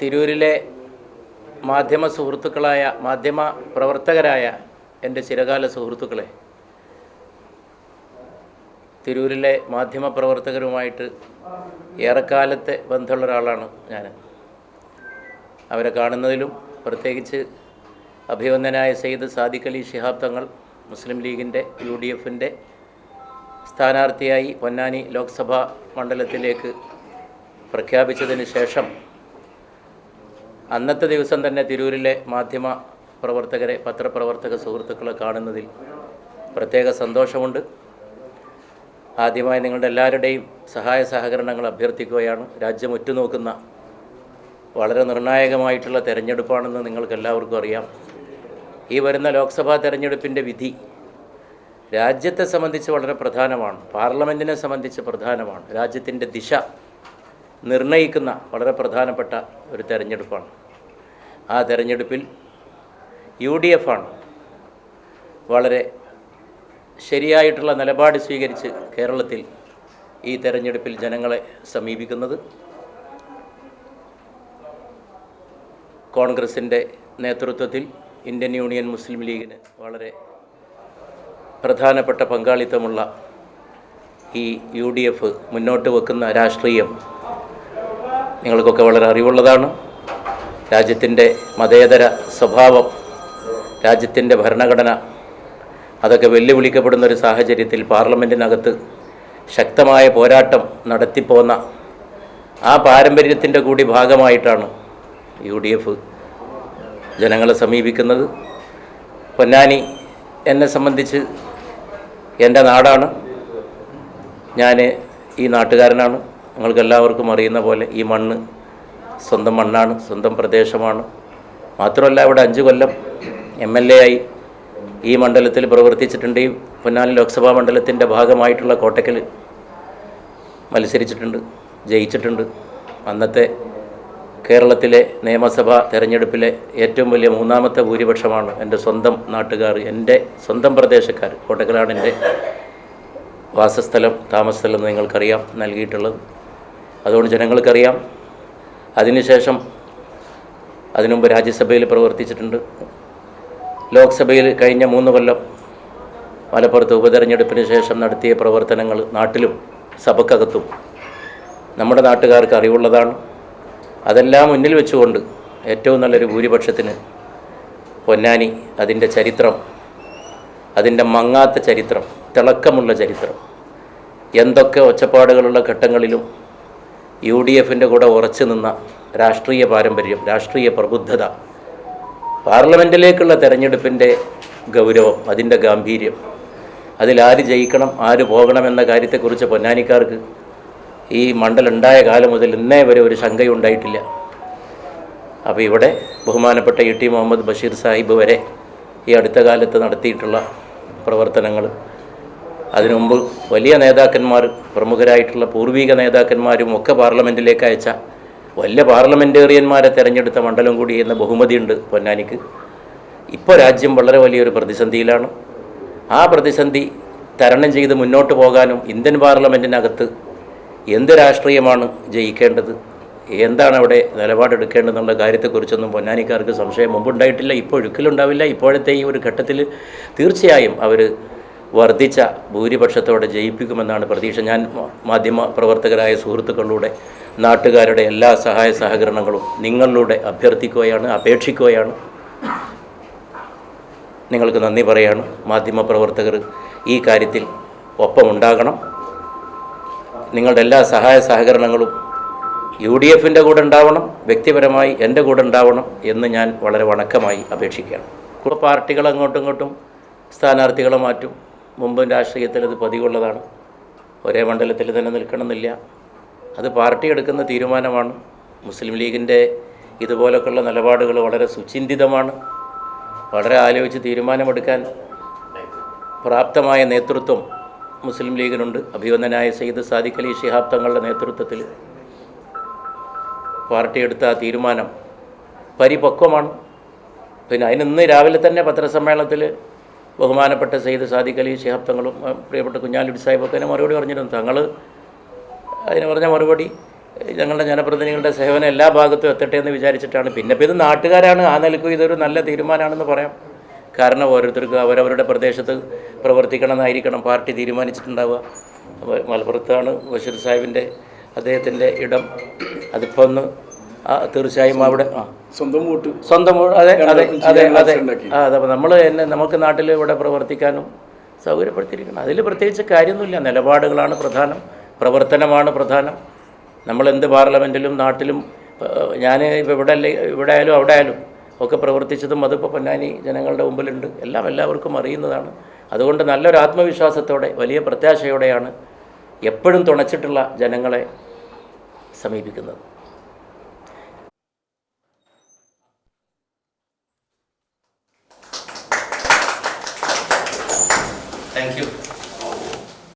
തിരൂരിലെ മാധ്യമ സുഹൃത്തുക്കളായ മാധ്യമ പ്രവർത്തകരായ എന്റെ ചിരകാല സുഹൃത്തുക്കളെ തിരൂരിലെ മാധ്യമ പ്രവർത്തകരുമായിട്ട് ഏറെക്കാലത്തെ ബന്ധമുള്ള ഒരാളാണ് ഞാൻ. അവരെ കാണുന്നതിലും പ്രത്യേകിച്ച് അഭിവന്ദനായ സെയ്ദ് സാദിഖ് അലി ശിഹാബ് തങ്ങൾ മുസ്ലിം ലീഗിന്റെ യു ഡി എഫിന്റെ സ്ഥാനാർത്ഥിയായി പൊന്നാനി ലോക്സഭാ മണ്ഡലത്തിലേക്ക് പ്രഖ്യാപിച്ചതിന് ശേഷം അന്നത്തെ ദിവസം തന്നെ തിരൂരിലെ മാധ്യമ പ്രവർത്തകരെ പത്രപ്രവർത്തക സുഹൃത്തുക്കളെ കാണുന്നതിൽ പ്രത്യേക സന്തോഷമുണ്ട്. ആദ്യമായി നിങ്ങളുടെ എല്ലാവരുടെയും സഹായ സഹകരണങ്ങൾ അഭ്യർത്ഥിക്കുകയാണ്. രാജ്യം ഉറ്റുനോക്കുന്ന വളരെ നിർണായകമായിട്ടുള്ള തെരഞ്ഞെടുപ്പാണെന്ന് നിങ്ങൾക്കെല്ലാവർക്കും അറിയാം. ഈ വരുന്ന ലോക്സഭാ തെരഞ്ഞെടുപ്പിന്റെ വിധി രാജ്യത്തെ സംബന്ധിച്ച് വളരെ പ്രധാനമാണ്. പാർലമെന്റിനെ സംബന്ധിച്ച് പ്രധാനമാണ്. രാജ്യത്തിന്റെ ദിശ നിർണയിക്കുന്ന വളരെ പ്രധാനപ്പെട്ട ഒരു തെരഞ്ഞെടുപ്പാണ്. ആ തെരഞ്ഞെടുപ്പിൽ യു ഡി എഫ് ആണ് വളരെ ശരിയായിട്ടുള്ള നിലപാട് സ്വീകരിച്ച് കേരളത്തിൽ ഈ തെരഞ്ഞെടുപ്പിൽ ജനങ്ങളെ സമീപിക്കുന്നത്. കോൺഗ്രസിന്റെ നേതൃത്വത്തിൽ ഇന്ത്യൻ യൂണിയൻ മുസ്ലിം ലീഗിന് വളരെ പ്രധാനപ്പെട്ട പങ്കാളിത്തമുള്ള ഈ യു ഡി എഫ് മുന്നോട്ട് വെക്കുന്ന രാഷ്ട്രീയം നിങ്ങൾക്കൊക്കെ വളരെ അറിവുള്ളതാണ്. രാജ്യത്തിന്റെ മതേതര സ്വഭാവം രാജ്യത്തിന്റെ ഭരണഘടന അതൊക്കെ വെല്ലുവിളിക്കപ്പെടുന്ന ഒരു സാഹചര്യത്തിൽ പാർലമെന്റിനകത്ത് ശക്തമായ പോരാട്ടം നടത്തിപ്പോന്ന ആ പാരമ്പര്യത്തിന്റെ കൂടി ഭാഗമായിട്ടാണ് യു ഡി എഫ് ജനങ്ങളെ സമീപിക്കുന്നത്. പൊന്നാനി എന്നെ സംബന്ധിച്ച് എന്റെ നാടാണ്. ഞാൻ ഈ നാട്ടുകാരനാണ്. നിങ്ങൾക്കെല്ലാവർക്കും അറിയുന്ന പോലെ ഈ മണ്ണ് സ്വന്തം മണ്ണാണ് സ്വന്തം പ്രദേശമാണ്. മാത്രമല്ല ഇവിടെ അഞ്ച് കൊല്ലം എം എൽ എ ആയി ഈ മണ്ഡലത്തിൽ പ്രവർത്തിച്ചിട്ടുണ്ട്. ഈ പൊന്നാനി ലോക്സഭാ മണ്ഡലത്തിന്റെ ഭാഗമായിട്ടുള്ള കോട്ടക്കൽ മത്സരിച്ചിട്ടുണ്ട് ജയിച്ചിട്ടുണ്ട്. അന്നത്തെ കേരളത്തിലെ നിയമസഭാ തെരഞ്ഞെടുപ്പിലെ ഏറ്റവും വലിയ മൂന്നാമത്തെ ഭൂരിപക്ഷമാണ് എന്റെ സ്വന്തം നാട്ടുകാർ എന്റെ സ്വന്തം പ്രദേശക്കാർ. കോട്ടക്കലാണ് എന്റെ വാസസ്ഥലം താമസസ്ഥലം എന്ന് നിങ്ങൾക്കറിയാം നൽകിയിട്ടുള്ളത്. അതുകൊണ്ട് ജനങ്ങൾക്കറിയാം. അതിനുശേഷം അതിനുമുമ്പ് രാജ്യസഭയിൽ പ്രവർത്തിച്ചിട്ടുണ്ട്. ലോക്സഭയിൽ കഴിഞ്ഞ മൂന്ന് കൊല്ലം മലപ്പുറത്ത് ഉപതെരഞ്ഞെടുപ്പിന് ശേഷം നടത്തിയ പ്രവർത്തനങ്ങൾ നാട്ടിലും സഭക്കകത്തും. നമ്മുടെ നാട്ടുകാർക്ക് അറിവുള്ളതാണ്. അതെല്ലാം മുന്നിൽ വെച്ചുകൊണ്ട് ഏറ്റവും നല്ലൊരു ഭൂരിപക്ഷത്തിന് പൊന്നാനി അതിന്റെ ചരിത്രം അതിന്റെ മങ്ങാത്ത ചരിത്രം തിളക്കമുള്ള ചരിത്രം എന്തൊക്കെ ഒച്ചപ്പാടുകളുള്ള ഘട്ടങ്ങളിലും യു ഡി എഫിന്റെ കൂടെ ഉറച്ചു നിന്ന രാഷ്ട്രീയ പാരമ്പര്യം രാഷ്ട്രീയ പ്രബുദ്ധത പാർലമെന്റിലേക്കുള്ള തെരഞ്ഞെടുപ്പിന്റെ ഗൗരവം അതിന്റെ ഗാംഭീര്യം അതിലാര് ജയിക്കണം ആര് പോകണം എന്ന കാര്യത്തെക്കുറിച്ച് പൊന്നാനിക്കാർക്ക് ഈ മണ്ഡലുണ്ടായ കാലം മുതൽ ഇന്നേ വരെ ഒരു ശങ്കയുണ്ടായിട്ടില്ല. അപ്പോൾ ഇവിടെ ബഹുമാനപ്പെട്ട ഇ ടി മുഹമ്മദ് ബഷീർ സാഹിബ് വരെ ഈ അടുത്ത കാലത്ത് നടത്തിയിട്ടുള്ള പ്രവർത്തനങ്ങൾ. അതിനു മുമ്പ് വലിയ നേതാക്കന്മാർ പ്രമുഖരായിട്ടുള്ള പൂർവിക നേതാക്കന്മാരും ഒക്കെ പാർലമെന്റിലേക്ക് അയച്ച വലിയ പാർലമെന്റേറിയന്മാരെ തിരഞ്ഞെടുത്ത മണ്ഡലം കൂടി എന്ന ബഹുമതിയുണ്ട് പൊന്നാനിക്ക്. ഇപ്പോൾ രാജ്യം വളരെ വലിയൊരു പ്രതിസന്ധിയിലാണ്. ആ പ്രതിസന്ധി തരണം ചെയ്ത് മുന്നോട്ട് പോകാനും ഇന്ത്യൻ പാർലമെന്റിനകത്ത് എന്ത് രാഷ്ട്രീയമാണ് ജയിക്കേണ്ടത്? എന്താണ് അവിടെ നിലപാടെടുക്കേണ്ടതെന്നുള്ള കാര്യത്തെക്കുറിച്ചൊന്നും പൊന്നാനിക്കാർക്ക് സംശയം മുമ്പുണ്ടായിട്ടില്ല ഇപ്പോൾ ഒഴുക്കിലുണ്ടാവില്ല ഇപ്പോഴത്തെ ഈ ഒരു ഘട്ടത്തിൽ തീർച്ചയായും അവർ വർദ്ധിച്ച ഭൂരിപക്ഷത്തോടെ ജയിപ്പിക്കുമെന്നാണ് പ്രതീക്ഷ. ഞാൻ മാധ്യമ പ്രവർത്തകരായ സുഹൃത്തുക്കളിലൂടെ നാട്ടുകാരുടെ എല്ലാ സഹായ സഹകരണങ്ങളും നിങ്ങളിലൂടെ അഭ്യർത്ഥിക്കുകയാണ് അപേക്ഷിക്കുകയാണ്. നിങ്ങൾക്ക് നന്ദി പറയാണ്. മാധ്യമപ്രവർത്തകർ ഈ കാര്യത്തിൽ ഒപ്പമുണ്ടാകണം. നിങ്ങളുടെ എല്ലാ സഹായ സഹകരണങ്ങളും യു ഡി എഫിന്റെ കൂടെ ഉണ്ടാവണം വ്യക്തിപരമായി എന്റെ കൂടെ ഉണ്ടാവണം എന്ന് ഞാൻ വളരെ വണക്കമായി അപേക്ഷിക്കുകയാണ്. കൂടെ പാർട്ടികൾ അങ്ങോട്ടും ഇങ്ങോട്ടും സ്ഥാനാർത്ഥികളെ മാറ്റും. മുമ്പും രാഷ്ട്രീയത്തിൽ അത് പതിവുള്ളതാണ്. ഒരേ മണ്ഡലത്തിൽ തന്നെ നിൽക്കണമെന്നില്ല. അത് പാർട്ടി എടുക്കുന്ന തീരുമാനമാണ്. മുസ്ലിം ലീഗിന്റെ ഇതുപോലൊക്കെയുള്ള നിലപാടുകൾ വളരെ സുചിന്തിതമാണ്. വളരെ ആലോചിച്ച് തീരുമാനമെടുക്കാൻ പ്രാപ്തമായ നേതൃത്വം മുസ്ലിം ലീഗിനുണ്ട്. അഭിവന്ദനായ സയ്യിദ് സാദിഖ് അലി ഷിഹാബ് തങ്ങളുടെ നേതൃത്വത്തിൽ പാർട്ടി എടുത്ത ആ തീരുമാനം പരിപക്വമാണ്. പിന്നെ അതിന് ഇന്ന് രാവിലെ തന്നെ പത്രസമ്മേളനത്തിൽ ബഹുമാനപ്പെട്ട സയ്യിദ് സാദിഖ് അലി ഷിഹാബ് തങ്ങളും പ്രിയപ്പെട്ട കുഞ്ഞാലിഡ് സാഹിബൊക്കെ അതിനെ മറുപടി പറഞ്ഞിരുന്നു. തങ്ങൾ അതിന് പറഞ്ഞ മറുപടി ഞങ്ങളുടെ ജനപ്രതിനിധികളുടെ സേവനം എല്ലാ ഭാഗത്തും എത്തട്ടെ എന്ന് വിചാരിച്ചിട്ടാണ്. പിന്നെ ഇത് നാട്ടുകാരാണ്. ആ നിലക്കും ഇതൊരു നല്ല തീരുമാനമാണെന്ന് പറയാം. കാരണം ഓരോരുത്തർക്കും അവരവരുടെ പ്രദേശത്ത് പ്രവർത്തിക്കണമെന്നായിരിക്കണം പാർട്ടി തീരുമാനിച്ചിട്ടുണ്ടാവുക. അപ്പോൾ മലപ്പുറത്താണ് ബഷീർ സാഹിബിന്റെ അദ്ദേഹത്തിന്റെ ഇടം. അതിപ്പോൾ ഒന്ന് തീർച്ചയായും അവിടെ ആ. സ്വന്തം വോട്ട് സ്വന്തം അതെ അതെ അതെ അതെ. ആ അതെ അപ്പോൾ നമ്മൾ തന്നെ നമുക്ക് നാട്ടിൽ ഇവിടെ പ്രവർത്തിക്കാനും സൗകര്യപ്പെടുത്തിയിരിക്കണം. അതിൽ പ്രത്യേകിച്ച് കാര്യമൊന്നുമില്ല. നിലപാടുകളാണ് പ്രധാനം പ്രവർത്തനമാണ് പ്രധാനം. നമ്മളെന്ത് പാർലമെന്റിലും നാട്ടിലും ഞാൻ ഇപ്പോൾ ഇവിടെ അല്ലേ ഇവിടെ ആയാലും അവിടെ ആയാലും ഒക്കെ പ്രവർത്തിച്ചതും അതിപ്പോൾ പൊന്നാനി ജനങ്ങളുടെ മുമ്പിലുണ്ട്. എല്ലാം എല്ലാവർക്കും അറിയുന്നതാണ്. അതുകൊണ്ട് നല്ലൊരു ആത്മവിശ്വാസത്തോടെ വലിയ പ്രത്യാശയോടെയാണ് എപ്പോഴും തുണച്ചിട്ടുള്ള ജനങ്ങളെ സമീപിക്കുന്നത്.